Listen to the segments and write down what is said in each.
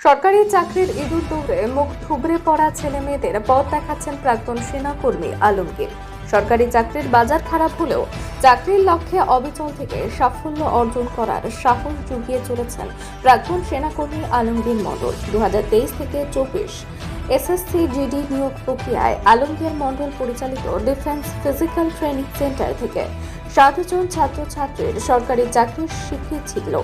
সরকারি চাকরির ইঁদুর দৌড়ে মুখ থুবড়ে পড়া ছেলে মেয়েদের পথ দেখাচ্ছেন প্রাক্তন সেনাকর্মী আলমগীর। সরকারি চাকরির বাজার খারাপ হলেও চাকরির লক্ষ্যে অবিচল থেকে সাফল্য অর্জন করার সাহস জুগিয়ে চলেছেন প্রাক্তন সেনাকর্মী আলমগীর মণ্ডল। দু থেকে চব্বিশ এসএসসি জিডি নিয়োগ প্রক্রিয়ায় আলমগীর মণ্ডল পরিচালিত ডিফেন্স ফিজিক্যাল ট্রেনিং সেন্টার থেকে সাতজন ছাত্রছাত্রীর সরকারি চাকরির শিখিয়েছিল।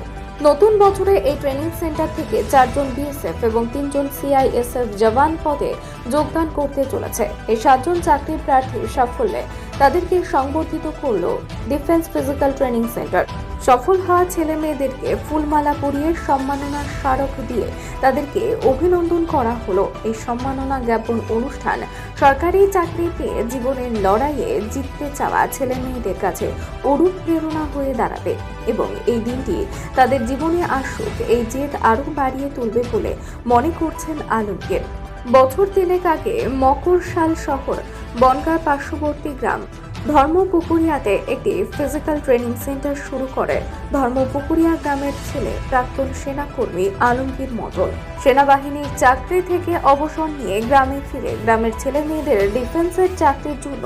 নতুন বছরে এই ট্রেনিং সেন্টার থেকে চারজন বিএসএফ এবং তিনজন সিআইএসএফ জওয়ান পদে যোগদান করতে চলেছে। এই সাতজন চাকরি প্রার্থীর সাফল্যে তাদেরকে সংবর্ধিত করল ডিফেন্স ফিজিক্যাল ট্রেনিং সেন্টার সফল হওয়া ছেলে মেয়েদেরকে ফুলমালা পরিয়ে সম্মাননার স্মারক দিয়ে তাদেরকে অভিনন্দন করা হলো। এই সম্মাননা জ্ঞাপন অনুষ্ঠান সরকারি চাকরি পেয়ে জীবনের লড়াইয়ে জিততে চাওয়া ছেলে মেয়েদের কাছে অরূপ প্রেরণা হয়ে দাঁড়াবে এবং এই দিনটি তাদের জীবনে আসুক, এই জেদ আরও বাড়িয়ে তুলবে বলে মনে করছেন আলমগীর। বছর তিনেক আগে মকরশাল শহর বনগাঁ পার্শ্ববর্তী গ্রাম। ধর্মপুকুরিয়াতে একটি ফিজিক্যাল ট্রেনিং সেন্টার শুরু করে ধর্মপুকুরিয়া গ্রামের ছেলে প্রাক্তন সেনাকর্মী আলমগীর মণ্ডল সেনাবাহিনীর চাকরি থেকে অবসর নিয়ে গ্রামে ফিরে গ্রামের ছেলে মেয়েদের ডিফেন্সের চাকরির জন্য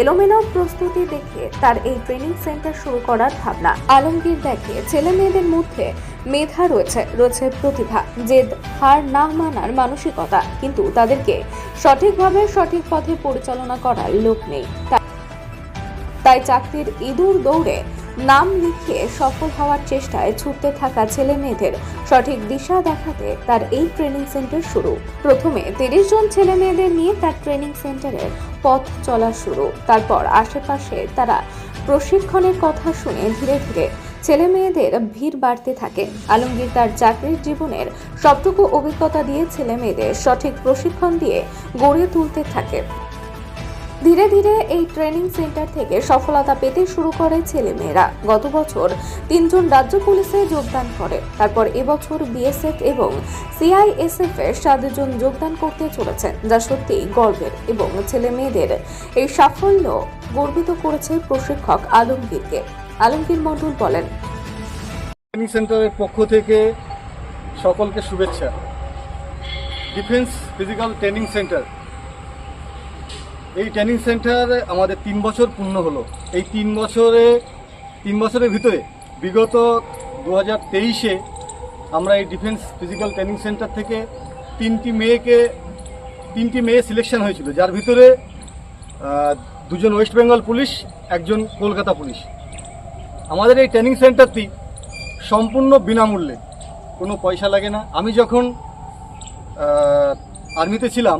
এলোমেলো প্রস্তুতি দেখে তার এই ট্রেনিং সেন্টার শুরু করার ভাবনা আলমগীর দেখে ছেলে মেয়েদের মধ্যে মেধা রয়েছে রয়েছে প্রতিভা, জেদ, হার না মানার মানসিকতা, কিন্তু তাদেরকে সঠিকভাবে সঠিক পথে পরিচালনা করার লোক নেই। তাই চাকরির ইঁদুর দৌড়ে নাম লিখিয়ে সফল হওয়ার চেষ্টায় ছুটতে থাকা ছেলে মেয়েদের সঠিক দিশা দেখাতে তার এই ট্রেনিং সেন্টার শুরু। প্রথমে তিরিশ জন ছেলে মেয়েদের নিয়ে তার ট্রেনিং সেন্টারের পথ চলা শুরু। তারপর আশেপাশে তারা প্রশিক্ষণের কথা শুনে ধীরে ধীরে ছেলে মেয়েদের ভিড় বাড়তে থাকে। আলমগীর তার চাকরির জীবনের সবটুকু অভিজ্ঞতা দিয়ে ছেলে মেয়েদের সঠিক প্রশিক্ষণ দিয়ে গড়ে তুলতে থাকে। ধীরে ধীরে এই ট্রেনিং সেন্টার থেকে সফলতা পেতে শুরু করে ছেলেমেয়েরা। গত বছর তিনজন রাজ্য পুলিশে যোগদান করে। তারপর এবছর বিএসএফ এবং সিআইএসএফ এর সাতজন যোগদান করতে চলেছেন, যা সত্যি গর্বের এবং ছেলে মেয়েদের এই সাফল্য গর্বিত করেছে প্রশিক্ষক আলমগীরকে। আলমগীর মণ্ডল বলেন ট্রেনিং সেন্টারের পক্ষ থেকে সকলকে শুভেচ্ছা। ডিফেন্স ফিজিক্যাল ট্রেনিং সেন্টার এই ট্রেনিং সেন্টার আমাদের তিন বছর পূর্ণ হলো। এই তিন বছরে, তিন বছরের ভিতরে, বিগত দু হাজার তেইশে আমরা এই ডিফেন্স ফিজিক্যাল ট্রেনিং সেন্টার থেকে তিনটি মেয়েকে, তিনটি মেয়ে সিলেকশন হয়েছিল, যার ভিতরে দুজন ওয়েস্ট বেঙ্গল পুলিশ, একজন কলকাতা পুলিশ। আমাদের এই ট্রেনিং সেন্টারটি সম্পূর্ণ বিনামূল্যে, কোনো পয়সা লাগে না। আমি যখন আর্মিতে ছিলাম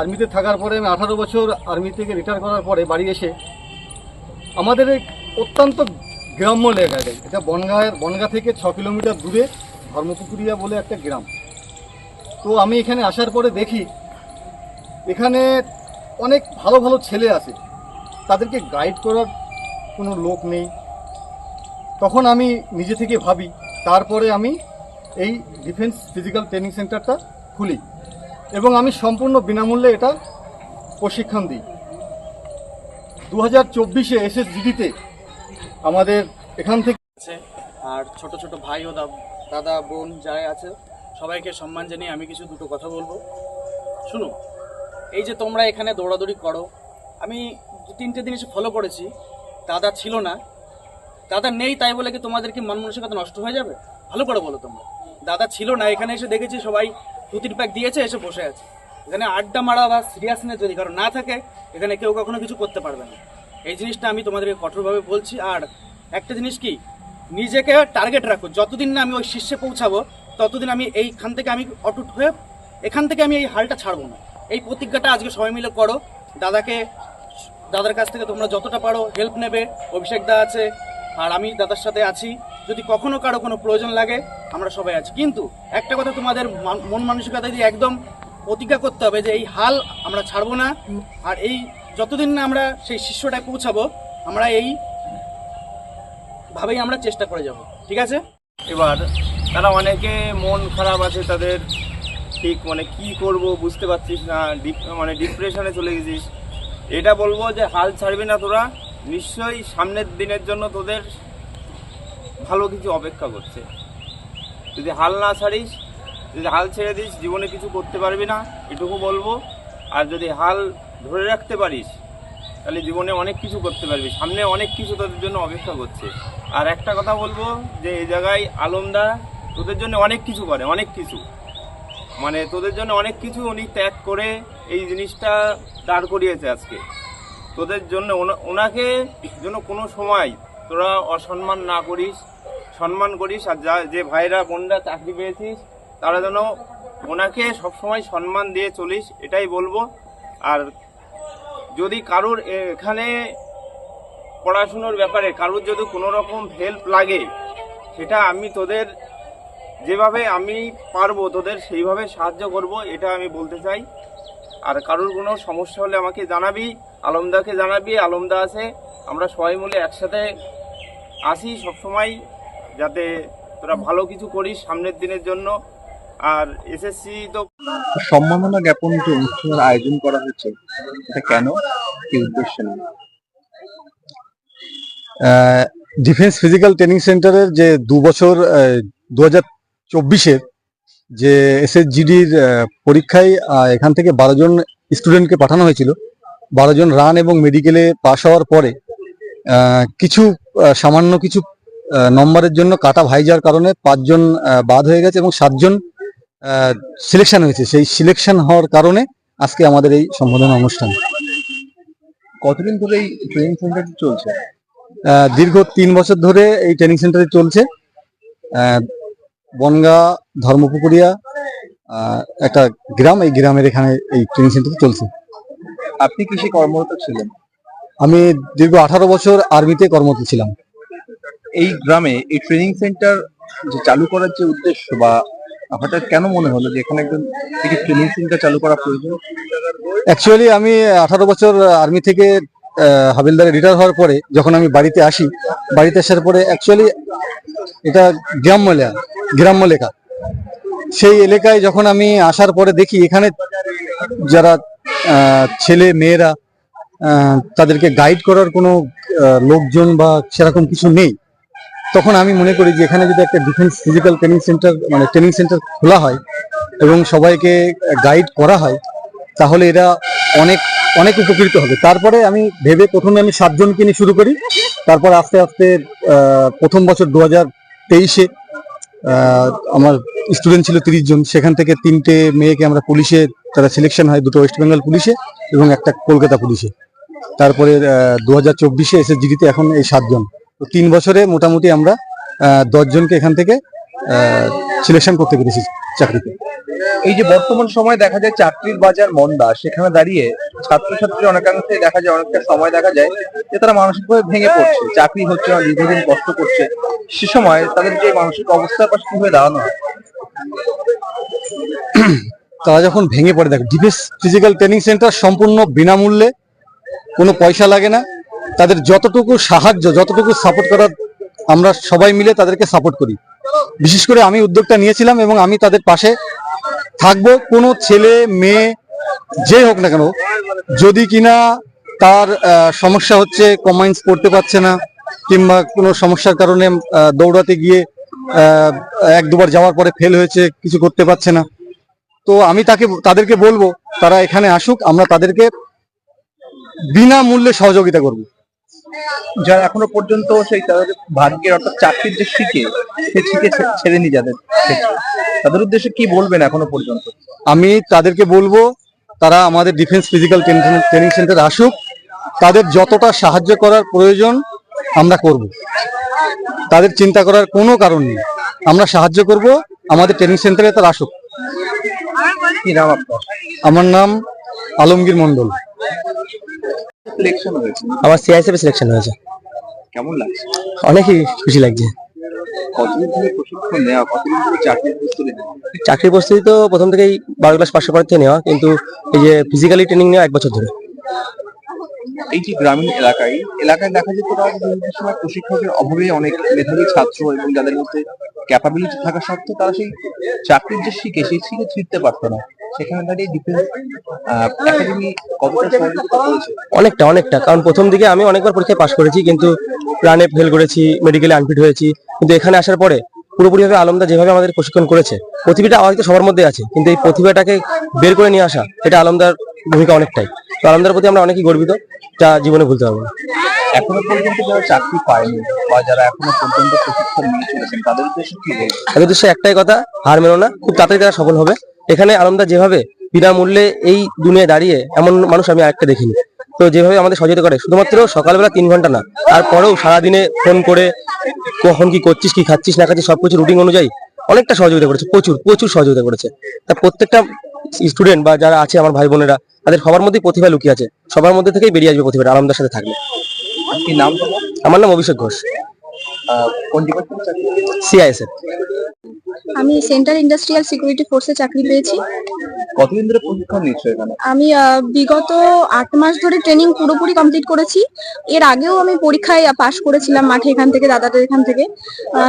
আর্মিতে থাকার পরে আমি আঠারো বছর আর্মি থেকে রিটায়ার করার পরে বাড়ি এসে আমাদের এই অত্যন্ত গ্রাম্য এলাকায় এটা বনগাঁয়ের, বনগাঁ থেকে ছ কিলোমিটার দূরে ধর্মপুকুরিয়া বলে একটা গ্রাম। তো আমি এখানে আসার পরে দেখি, এখানে অনেক ভালো ভালো ছেলে আছে। তাদেরকে গাইড করার কোনো লোক নেই। তখন আমি নিজে থেকে ভাবি, তারপরে আমি এই ডিফেন্স ফিজিক্যাল ট্রেনিং সেন্টারটা খুলি। এবং আমি সম্পূর্ণ বিনামূল্যে এটা প্রশিক্ষণ দিই। দু হাজার চব্বিশে এসএসজিডিতে আমাদের এখান থেকে আছে, আর ছোট ছোট ভাই ও দাদা, বোন যারা আছে, সবাইকে সম্মান জানিয়ে আমি কিছু দুটো কথা বলব। শুনো, এই যে তোমরা এখানে দৌড়াদৌড়ি করো, আমি দু তিনটে জিনিস ফলো করেছি, দাদা ছিল না। দাদা নেই তাই বলে কি তোমাদের কি মন মানসিকতা নষ্ট হয়ে যাবে? ভালো করে বলো তোমরা। দাদা ছিল না, এখানে এসে দেখেছি সবাই দু প্যাক দিয়েছে, এসে বসে আছে। এখানে আড্ডা মারা বা সিরিয়াসনেস যদি কারও না থাকে, এখানে কেউ কখনো কিছু করতে পারবে না। এই জিনিসটা আমি তোমাদেরকে কঠোরভাবে বলছি। আর একটা জিনিস কি? নিজেকে টার্গেট রাখো। যতদিন না আমি ওই শীর্ষে পৌঁছাবো, ততদিন আমি এইখান থেকে আমি অটুট হয়ে, এখান থেকে আমি এই হালটা ছাড়বো না। এই প্রতিজ্ঞাটা আজকে সবাই মিলে করো। দাদাকে, দাদার কাছ থেকে তোমরা যতটা পারো হেল্প নেবে। অভিষেক দা আছে, আর আমি দাদার সাথে আছি। যদি কখনো কারও কোনো প্রয়োজন লাগে, আমরা সবাই আছি। কিন্তু একটা কথা তোমাদের মন মানসিকতা দিয়ে একদম প্রতিজ্ঞা করতে হবে যে এই হাল আমরা ছাড়বো না, আর এই যতদিন না আমরা সেই শিষ্যটায় পৌঁছাবো, আমরা এই ভাবেই আমরা চেষ্টা করে যাব। ঠিক আছে? এবার তারা অনেকে মন খারাপ আছে, তাদের ঠিক মানে কি করব বুঝতে পারছিস না মানে ডিপ্রেশনে চলে গেছিস। এটা বলব যে হাল ছাড়বি না তোরা, নিশ্চয়ই সামনের দিনের জন্য তোদের ভালো কিছু অপেক্ষা করছে। যদি হাল না ছাড়িস, যদি হাল ছেড়ে দিস, জীবনে কিছু করতে পারবি না, এটুকু বলব। আর যদি হাল ধরে রাখতে পারিস, তাহলে জীবনে অনেক কিছু করতে পারবি। সামনে অনেক কিছু তোদের জন্য অপেক্ষা করছে। আর একটা কথা বলব, যে এই জায়গায় আলমদা তোদের জন্য অনেক কিছু করে, অনেক কিছু। মানে তোদের জন্য অনেক কিছু উনি ত্যাগ করে এই জিনিসটা দাঁড় করিয়েছে আজকে। তোদের জন্য, ওনা- ওনাকে জন্য কোনো সময় তোরা অসম্মান না করিস, সম্মান করিস, আর যা যে ভাইরা, বোনরা চাকরি পেয়েছিস, তারা যেন ওনাকে সবসময় সম্মান দিয়ে চলিস, এটাই বলব। আর যদি কারোর এখানে পড়াশুনোর ব্যাপারে কারোর যদি কোনো রকম হেল্প লাগে, সেটা আমি তোদের যেভাবে আমি পারব, তোদের সেইভাবে সাহায্য করব, এটা আমি বলতে চাই। আর কারোর কোনো সমস্যা হলে আমাকে জানাবি, আলমদাকে জানাবি, আলমদা আছে, আমরা সবাই মিলে একসাথে আসি সবসময় যাতে তোরা ভালো কিছু করিস সামনের দিনের জন্য। আর এসএসসি তো সম্মাননা জ্ঞাপন যে অনুষ্ঠানের আয়োজন করা হয়েছে এটা কেন? কি উদ্দেশ্য নেই ডিফেন্স ফিজিক্যাল ট্রেনিং সেন্টারের যে দু বছর দু হাজার চব্বিশের যে এসএসজিডির পরীক্ষায় এখান থেকে বারো জন স্টুডেন্টকে পাঠানো হয়েছিল। বারো জন রান এবং মেডিকেলে পাশ হওয়ার পরে কিছু সামান্য কিছু নম্বরের জন্য কাটা ভাই যাওয়ার কারণে পাঁচজন বাদ হয়ে গেছে এবং সাতজন সিলেকশন হয়েছে। সেই সিলেকশন হওয়ার কারণে আজকে আমাদের এই সম্বোধনা অনুষ্ঠান। কতদিন ধরে এই ট্রেনিং সেন্টারটি চলছে? দীর্ঘ তিন বছর ধরে এই ট্রেনিং সেন্টারে চলছে। বনগা ধর্মপুকুরিয়া একটা গ্রাম এই গ্রামের এখানে এই ট্রেনিং সেন্টার চলছে। আপনি কৃষি কর্মরত ছিলেন? আমি দীর্ঘ আঠারো বছর আর্মিতে কর্মরত ছিলাম। এই গ্রামে এই ট্রেনিং সেন্টার যে চালু করার যে উদ্দেশ্য বা হঠাৎ কেন মনে হলো যে এখানে একজন ট্রেনিং সেন্টার চালু করা প্রয়োজন? অ্যাকচুয়ালি আমি আঠারো বছর আর্মি থেকে হাবিলদারে রিটায়ার হওয়ার পরে যখন আমি বাড়িতে আসি বাড়িতে আসার পরে অ্যাকচুয়ালি এটা গ্রাম্য এলাকা গ্রাম্য এলাকা। সেই এলাকায় যখন আমি আসার পরে দেখি এখানে যারা ছেলে মেয়েরা তাদেরকে গাইড করার কোনো লোকজন বা সেরকম কিছু নেই। তখন আমি মনে করি যে এখানে যদি একটা ডিফেন্স ফিজিক্যাল ট্রেনিং সেন্টার মানে ট্রেনিং সেন্টার খোলা হয় এবং সবাইকে গাইড করা হয়, তাহলে এরা অনেক অনেক উপকৃত হবে। তারপরে আমি ভেবে প্রথমে আমি সাতজনকে নিয়ে শুরু করি। তারপর আস্তে আস্তে প্রথম বছর দু হাজার তেইশে আমার স্টুডেন্ট ছিল তিরিশ জন। সেখান থেকে তিনটে মেয়েকে আমরা পুলিশে, তারা সিলেকশন হয় দুটো ওয়েস্ট বেঙ্গল পুলিশে এবং একটা কলকাতা পুলিশে। তারপরে দু হাজার চব্বিশে এসএসজিডিতে এখন এই সাতজন। তো তিন বছরে মোটামুটি আমরা দশজনকে এখান থেকে সিলেকশন করতে পেরেছি চাকরিতে। এই যে বর্তমান সময় দেখা যায় চাকরির বাজার মন্দা সেখানে দাঁড়িয়ে ছাত্রছাত্রী অনেকাংশে দেখা যায় অনেকটা সময় দেখা যায় যে তারা মানসিকভাবে ভেঙে পড়ছে। চাকরি হচ্ছে না দীর্ঘদিন কষ্ট করছে। সে সময় তাদের যে মানসিক অবস্থার পাশে কীভাবে দাঁড়ানো হয়? তারা যখন ভেঙে পড়ে দেখো ডিফেন্স ফিজিক্যাল ট্রেনিং সেন্টার সম্পূর্ণ বিনামূল্যে কোনো পয়সা লাগে না। তাদের যতটুকু সাহায্য, যতটুকু সাপোর্ট করার আমরা সবাই মিলে তাদেরকে সাপোর্ট করি। বিশেষ করে আমি উদ্যোগটা নিয়েছিলাম এবং আমি তাদের পাশে থাকব। কোনো ছেলে, মেয়ে যে হোক না কেন, যদি কিনা তার সমস্যা হচ্ছে কমাইন্স পড়তে পারছে না, কিংবা কোনো সমস্যার কারণে দৌড়াতে গিয়ে এক দুবার যাওয়ার পরে ফেল হয়েছে, কিছু করতে পারছে না। তো আমি তাকে, তাদেরকে বলব, তারা এখানে আসুক, আমরা তাদেরকে বিনামূল্যে সহযোগিতা করব। যারা এখনও পর্যন্ত সেই তাদের ভাগ্যের অর্থাৎ চাকরির যে শিখে সে শিখে ছে- ছেড়ে নি যাদের তাদের উদ্দেশ্যে কি বলবেন এখনও পর্যন্ত? আমি তাদেরকে বলব তারা আমাদের ডিফেন্স ফিজিক্যাল ট্রেনিং সেন্টার আসুক। তাদের যতটা সাহায্য করার প্রয়োজন আমরা করব। তাদের চিন্তা করার কোনো কারণ নেই। আমরা সাহায্য করব আমাদের ট্রেনিং সেন্টারে তারা আসুক। কি নাম আপনার? আমার নাম আলমগীর মন্ডল সিলেকশন হয়েছে। আমার সিআইএসএফ সিলেকশন হয়েছে। কেমন লাগছে? অনেকই খুশি লাগছে। কতদিন ধরে প্রশিক্ষণ নেওয়া কতদিন ধরে চাকরির প্রস্তুতি নেওয়া? চাকরির প্রস্তুতি তো প্রথম থেকেই বারো ক্লাস পর থেকে নেওয়া কিন্তু এই যে ফিজিক্যালি ট্রেনিং নেওয়া এক বছর ধরে। এই যে গ্রামীণ এলাকায় এলাকায় দেখা যেত বিভিন্ন সময় প্রশিক্ষকের অভাবে অনেক মেধাবী ছাত্র এবং যাদের মধ্যে ক্যাপাবিলিটি থাকা সত্ত্বেও তারা সেই চাকরির যে শিখে সেই শিখে ফিরতে পারতো না। সেখানে দাঁড়িয়ে ডিফেন্স একাডেমি কতটা সহযোগিতা করেছে অনেকটা অনেকটা। কারণ প্রথম দিকে আমি অনেকবার পরীক্ষায় পাশ করেছি কিন্তু রানে ফেল করেছি মেডিকেলে আনফিট হয়েছি। কিন্তু এখানে আসার পরে পুরোপুরিভাবে আলমদা যেভাবে আমাদের প্রশিক্ষণ করেছে প্রতিভাটা হয়তো সবার মধ্যে আছে কিন্তু এই প্রতিভাটাকে বের করে নিয়ে আসা এটা আলমদার ভূমিকা অনেকটাই। তো আলমদার প্রতি আমরা অনেকই গর্বিত যা জীবনে ভুলতে পারব না। এখনও পর্যন্ত যারা চাকরি পায়নি বা যারা এখনও পর্যন্ত প্রশিক্ষণ নিয়ে চলেছেন তাদের উদ্দেশ্যে কি তাদের উদ্দেশ্যে একটাই কথা হার মেনো না খুব তাড়াতাড়ি তারা সফল হবে। এখানে আলমদা যেভাবে বিনামূল্যে এই দুনিয়ায় দাঁড়িয়ে এমন মানুষ আমি আরেকটা দেখিনি। তো যেভাবে আমাদের সহযোগিতা করে শুধুমাত্র সকালবেলা তিন ঘণ্টা না তারপরেও সারাদিনে ফোন করে কখন কি করছিস কি খাচ্ছিস না খাচ্ছিস সবকিছু রুটিন অনুযায়ী অনেকটা সহযোগিতা করেছে প্রচুর প্রচুর সহযোগিতা করেছে। তা প্রত্যেকটা স্টুডেন্ট বা যারা আছে আমার ভাই বোনেরা তাদের সবার মধ্যেই প্রতিভা লুকিয়ে আছে সবার মধ্যে থেকেই বেরিয়ে আসবে প্রতিভাটা আলমদার সাথে থাকলে। কি নাম আমার নাম অভিষেক ঘোষ। কোন ডিপার্টমেন্ট সিআইএসএফ আমি সেন্ট্রাল ইন্ডাস্ট্রিয়াল সিকিউরিটি ফোর্সে চাকরি পেয়েছি। কতদিন ধরে প্রশিক্ষণ নিচ্ছ এখানে? আমি বিগত আট মাস ধরে ট্রেনিং পুরোপুরি কমপ্লিট করেছি। এর আগেও আমি পরীক্ষায় পাশ করেছিলাম মাঠে এখান থেকে দাদাদের এখান থেকে।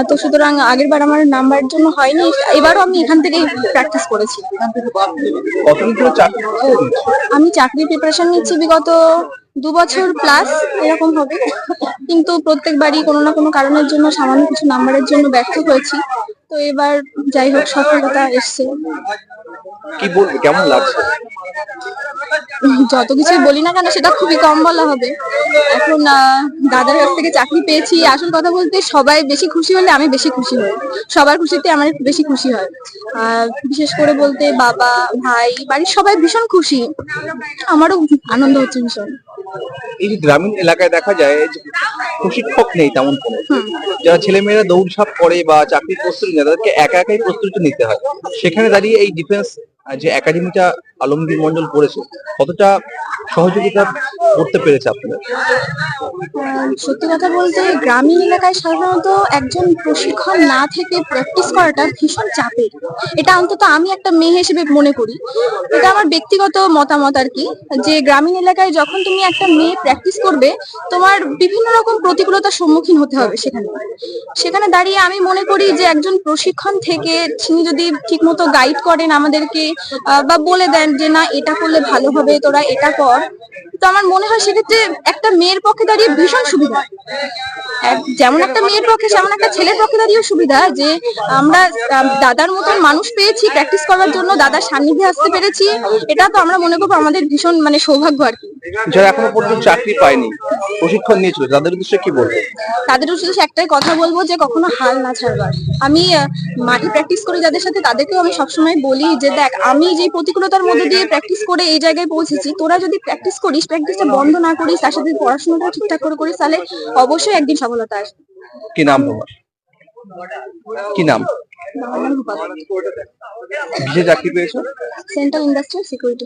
তো সুতরাং আগের বার আমার নাম্বারের জন্য হয়নি। এবারও আমি এখান থেকেই প্র্যাকটিস করেছি। কতদিন ধরে চাকরি আমি চাকরির প্রিপারেশন নিচ্ছি বিগত দু বছর প্লাস এরকম হবে। কিন্তু প্রত্যেকবারই কোনো না কোনো কারণের জন্য সামান্য কিছু নাম্বারের জন্য ব্যর্থ হয়েছি। তো এবার যাই হোক সফলতা এসছে। কি বলবে কেমন লাগছে? যত কিছুই বলি না কেন সেটা খুবই কম বলা হবে। এখন দাদার কাছ থেকে চাকরি পেয়েছি। আসল কথা বলতে সবাই বেশি খুশি হলে আমি বেশি খুশি হই। সবার খুশিতে আমার বেশি খুশি হয়। আর বিশেষ করে বলতে বাবা ভাই বাড়ির সবাই ভীষণ খুশি। আমারও আনন্দ হচ্ছে ভীষণ। এই যে গ্রামীণ এলাকায় দেখা যায় যে প্রশিক্ষক নেই তেমন কোনো। যারা ছেলেমেয়েরা দৌড়ঝাঁপ করে বা চাকরির প্রস্তুতি নেয় তাদেরকে একা একাই প্রস্তুতি নিতে হয় সেখানে দাঁড়িয়ে এই ডিফেন্স যে একাডেমিটা আলমগীর মন্ডল করেছে কতটা সহযোগিতা করতে পেরেছে আপনাদের আহ, সত্যি কথা বলতে গ্রামীণ এলাকায় সাধারণত একজন প্রশিক্ষণ না থেকে প্র্যাকটিস করাটা ভীষণ চাপের। এটা অন্তত আমি একটা মেয়ে হিসেবে মনে করি। এটা আমার ব্যক্তিগত মতামত আর কি যে গ্রামীণ এলাকায় যখন তুমি একটা মেয়ে প্র্যাকটিস করবে তোমার বিভিন্ন রকম প্রতিকূলতার সম্মুখীন হতে হবে সেখানে। সেখানে দাঁড়িয়ে আমি মনে করি যে একজন প্রশিক্ষণ থেকে তিনি যদি ঠিকমতো গাইড করেন আমাদেরকে বা বলে দেন যে না এটা করলে ভালো হবে তোরা এটা কর। তো আমার মনে হয় সেক্ষেত্রে একটা মেয়ের পক্ষে দাঁড়িয়ে ভীষণ সুবিধা। যেমন একটা মেয়ের পক্ষে সেমন একটা ছেলের পক্ষে দাঁড়িয়ে সুবিধা যে আমরা দাদার মতন মানুষ পেয়েছি প্র্যাকটিস করার জন্য দাদার সান্নিধ্যে আসতে পেরেছি। এটা তো আমরা মনে করব আমাদের ভীষণ মানে সৌভাগ্য আর কি। যারা এখনও পর্যন্ত চাকরি পায়নি প্রশিক্ষণ নিয়েছিল তাদের উদ্দেশ্যে কি বলবে? তাদের শুধু একটাই কথা বলব যে কখনো হাল না ছাড়বার। আমি মাঠে প্র্যাকটিস করি যাদের সাথে তাদেরকেও আমি সবসময় বলি যে দেখ আমি যে প্রতিকূলতার মধ্যে দিয়ে প্র্যাকটিস করে এই জায়গায় পৌঁছেছি তোরা যদি প্র্যাকটিস করিস প্র্যাকটিসটা বন্ধ না করিস তার সাথে পড়াশোনাটা ঠিকঠাক করে করিস তাহলে অবশ্যই একদিন সফলতা আসবে। কি নাম তোমার? কি নাম? বিশেষ চাকরি পেয়েছ? Central industrial security